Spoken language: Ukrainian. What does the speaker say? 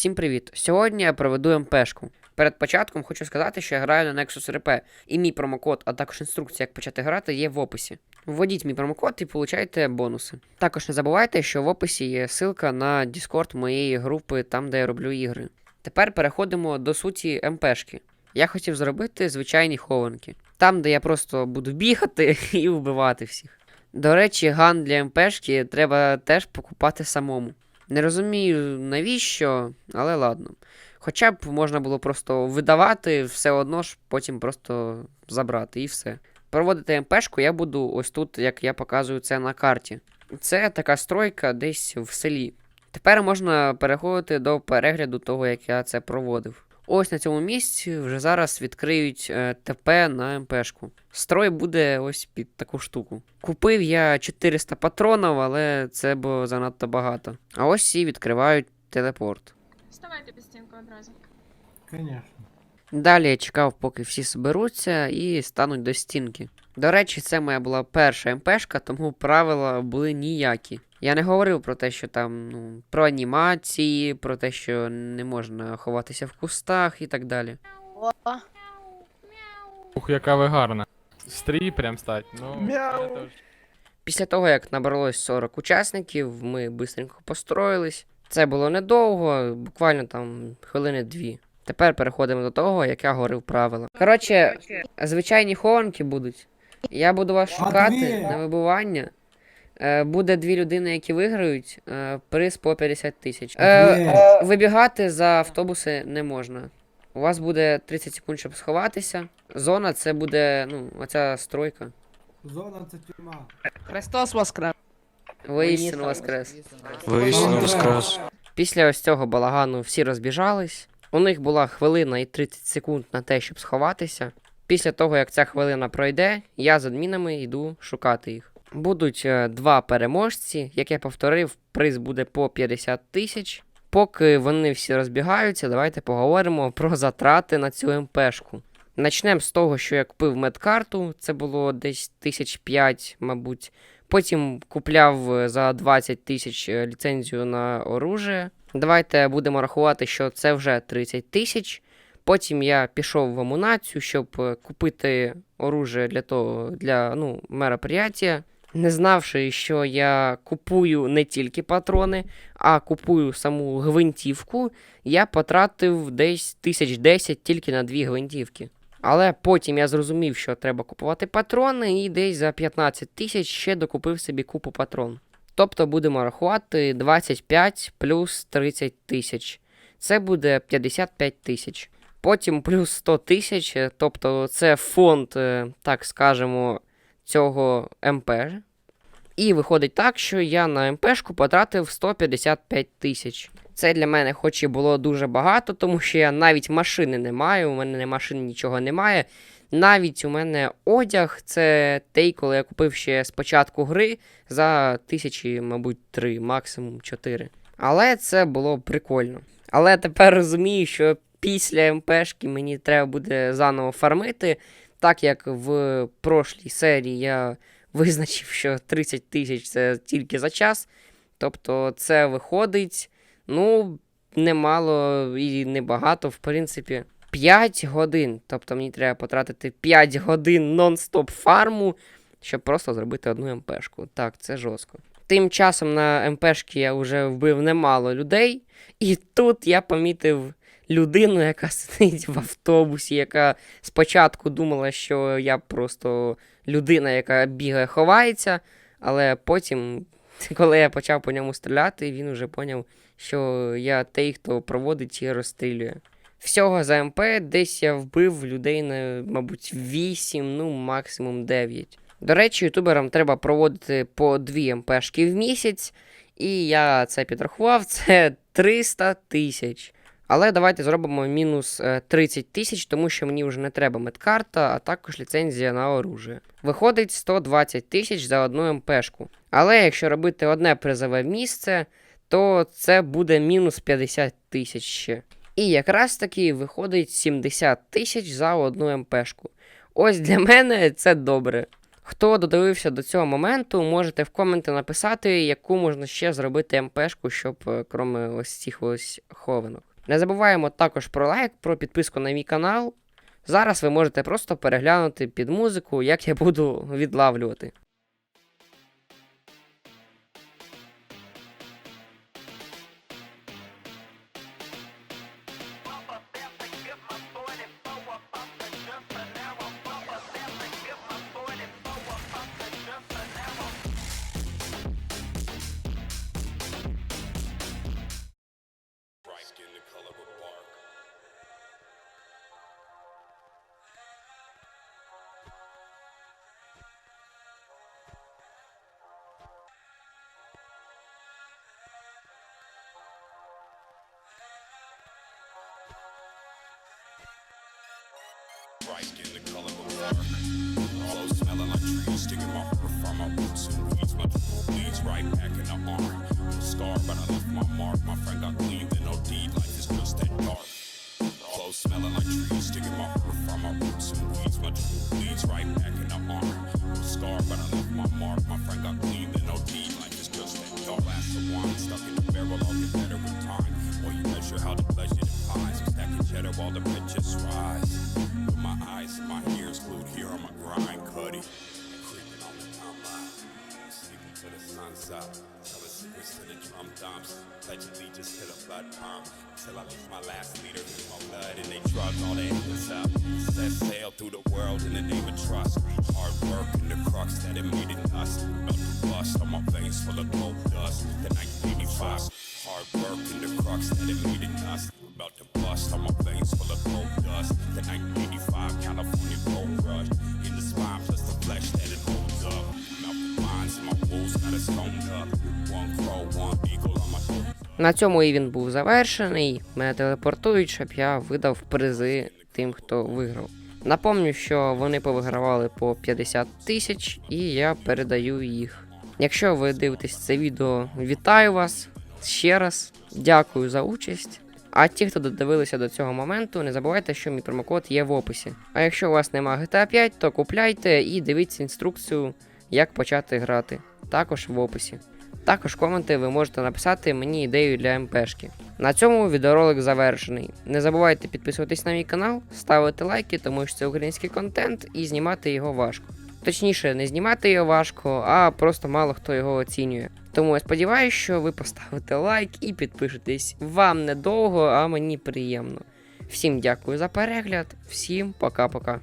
Всім привіт! Сьогодні я проведу МПшку. Перед початком хочу сказати, що я граю на Nexus RP, і мій промокод, а також інструкція, як почати грати, є в описі. Вводіть мій промокод і получайте бонуси. Також не забувайте, що в описі є ссылка на Discord моєї групи, там де я роблю ігри. Тепер переходимо до суті МПшки. Я хотів зробити звичайні хованки, там, де я просто буду бігати і вбивати всіх. До речі, ган для МПшки треба теж покупати самому. Не розумію навіщо, але ладно. Хоча б можна було просто видавати, все одно ж потім просто забрати і все. Проводити МПшку я буду ось тут, як я показую це на карті. Це така стройка десь в селі. Тепер можна переходити до перегляду того, як я це проводив. Ось на цьому місці вже зараз відкриють е, ТП на МПшку. Строй буде ось під таку штуку. Купив я 400 патронів, але це було занадто багато. А ось і відкривають телепорт. Вставайте під стінку одразу. Конечно. Далі я чекав, поки всі зберуться і стануть до стінки. До речі, це моя була перша МПшка, тому правила були ніякі. Я не говорив про те, що там ну, про анімації, про те, що не можна ховатися в кустах і так далі. Ух, яка ви гарна. Стрій прям стать. Ну, Мяу. я теж. Після того, як набралось 40 учасників, ми бистренько построїлись. Це було недовго, буквально там хвилини дві. Тепер переходимо до того, як я говорив правила. Коротше, звичайні хованки будуть. Я буду вас шукати на вибування. Е, буде дві людини, які виграють, е, приз по 50 тисяч. Е, вибігати за автобуси не можна. У вас буде 30 секунд, щоб сховатися. Зона це буде, ну, оця стройка. Зона це тюрма. Христос воскрес! Воістину воскрес. Воістину воскрес. Після ось цього балагану всі розбіжались. У них була хвилина і 30 секунд на те, щоб сховатися. Після того, як ця хвилина пройде, я з адмінами йду шукати їх. Будуть е, два переможці. Як я повторив, приз буде по 50 тисяч. Поки вони всі розбігаються, давайте поговоримо про затрати на цю МПшку. Начнемо з того, що я купив медкарту, це було десь тисяч п'ять, мабуть. Потім купляв е, за 20 тисяч е, ліцензію на оружие. Давайте будемо рахувати, що це вже 30 тисяч. Потім я пішов в амунацію, щоб купити оружие для того, для ну, мероприятия. Не знавши, що я купую не тільки патрони, а купую саму гвинтівку, я потратив десь тисяч 10 тільки на дві гвинтівки. Але потім я зрозумів, що треба купувати патрони, і десь за 15 тисяч ще докупив собі купу патрон. Тобто будемо рахувати 25 плюс 30 тисяч. Це буде 55 тисяч. Потім плюс 100 тисяч, тобто це фонд, е, так скажемо, цього МП. І виходить так, що я на МПшку потратив 155 тисяч. Це для мене, хоч і було дуже багато, тому що я навіть машини не маю, у мене не машини нічого немає. Навіть у мене одяг це той, коли я купив ще з початку гри за тисячі, мабуть, три, максимум чотири. Але це було прикольно. Але тепер розумію, що після МПшки мені треба буде заново фармити, так як в прошлій серії я визначив, що 30 тисяч це тільки за час. Тобто це виходить, ну, немало і небагато, в принципі. 5 годин. Тобто мені треба потратити 5 годин нон-стоп фарму, щоб просто зробити одну МПшку. Так, це жорстко. Тим часом на МПшки я вже вбив немало людей, і тут я помітив людину, яка сидить в автобусі, яка спочатку думала, що я просто людина, яка бігає, ховається, але потім, коли я почав по ньому стріляти, він вже поняв, що я той, хто проводить і розстрілює. Всього за МП десь я вбив людей на, мабуть, 8, ну максимум 9. До речі, ютуберам треба проводити по 2 МПшки в місяць, і я це підрахував, це 300 тисяч. Але давайте зробимо мінус е, 30 тисяч, тому що мені вже не треба медкарта, а також ліцензія на оружие. Виходить 120 тисяч за одну МПшку. Але якщо робити одне призове місце, то це буде мінус 50 тисяч ще. І якраз таки виходить 70 тисяч за одну МПшку. Ось для мене це добре. Хто додивився до цього моменту, можете в коменти написати, яку можна ще зробити МПшку, щоб е, крім ось цих ось хованок. Не забуваємо також про лайк, про підписку на мій канал. Зараз ви можете просто переглянути під музику, як я буду відлавлювати. Bright skin, the color of bark. Clothes smelling like trees, sticking my fur from my boots and weeds. My bleeds right back in the arm. Scar, but I left my mark. My friend got clean, then no deed. Life is just that dark. Clothes smelling like trees, sticking my fur from my boots and weeds. My bleeds right back in the arm. Scar, but I left my mark. My friend got clean, then no deed. Life is just that dark. Glass of wine stuck in the barrel, I'll get better with time. While you measure how the pleasure defies. Stacking cheddar while the riches rise. My ears glued here on my grind, cutty. Creeping on the timeline. Sleeping till the sun's up. Telling secrets to the drum dumps. Pledge allegiance to the blood pump. Till I leave my last leader in my blood. And they drug all the endless up. Set sail through the world in the name of trust. Hard work and the crux that it made it us. About to bust on my veins full of gold dust. The 1985. Hard work and the crux that it made it us. About to bust on my veins full of gold dust. The 1985 California gold rush. In the spine plus the flesh that it holds up. Mouth the my wolves got us stoned up. One crow, one eagle on my shoulder. На цьому і він був завершений. Мене телепортують, щоб я видав призи тим, хто виграв. Напомню, що вони повигравали по 50 тисяч, і я передаю їх. Якщо ви дивитесь це відео, вітаю вас ще раз. Дякую за участь. А ті, хто додивилися до цього моменту, не забувайте, що мій промокод є в описі. А якщо у вас немає GTA 5, то купляйте і дивіться інструкцію, як почати грати. Також в описі. Також коменти ви можете написати мені ідею для МПшки. На цьому відеоролик завершений. Не забувайте підписуватись на мій канал, ставити лайки, тому що це український контент, і знімати його важко. Точніше, не знімати його важко, а просто мало хто його оцінює. Тому я сподіваюся, що ви поставите лайк і підпишетесь. Вам недовго, а мені приємно. Всім дякую за перегляд, всім пока-пока.